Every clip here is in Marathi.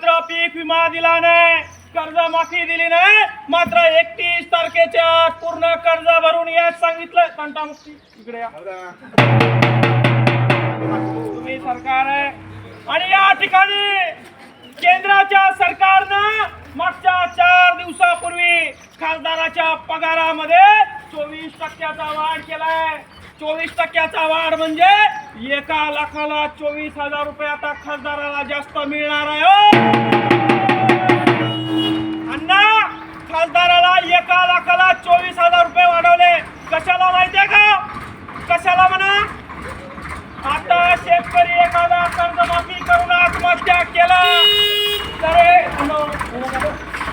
मात्र पीक विमा दिला नाही. कर्जमाफी दिली नाही. मात्र एकतीस तारखेच्या पूर्ण कर्ज भरून याच सांगितलं कंटामुक्ती इकडे या. तुम्ही सरकार आहे. आणि या ठिकाणी केंद्राच्या सरकारनं मागच्या चार दिवसापूर्वी खासदाराच्या पगारामध्ये चोवीस टक्क्याचा वाढ केलाय. चोवीस टक्क्याचा वाढ म्हणजे एका लाखाला चोवीस हजार रुपये आता खासदाराला जास्त मिळणार आहे हो. शेतकरी एखादा कर्जमाफी करून आत्महत्या केला. तर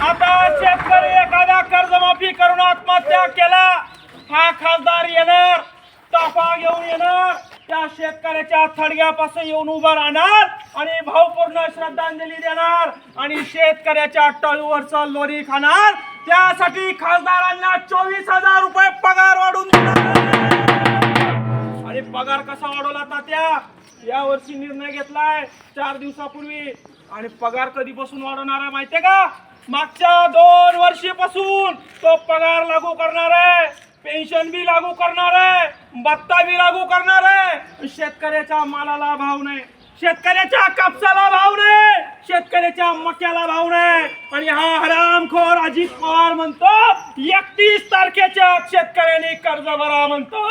आता शेतकरी एखादा कर्जमाफी करून आत्महत्या केला. हा खासदार येणार ताफा घेऊन येणार त्या शेतकऱ्याच्या थडग्यापासून येऊन उभं राहणार आणि भावपूर्ण श्रद्धांजली देणार आणि शेतकऱ्याच्या टळीवरचा लोरी खाणार. त्यासाठी खासदारांना चोवीस हजार रुपये पगार वाढून देणार. आणि पगार कसा वाढवला तात्या? या वर्षी निर्णय घेतलाय चार दिवसापूर्वी. आणि पगार कधीपासून वाढवणार आहे माहितीये का? मागच्या दोन वर्षीपासून तो पगार लागू करणार आहे. पेन्शन बी लागू करणार आहे. भत्ता बी लागू करणार आहे. शेतकऱ्याच्या मालाला भाव नाही. शेतकऱ्याच्या कापसाला भाव नाही. शेतकऱ्याच्या मक्याला भाव नाही. आणि हा हरामखोर अजित पवार म्हणतो एकतीस तारखेच्या शेतकऱ्याने शेतकऱ्यांनी कर्ज भरा म्हणतो.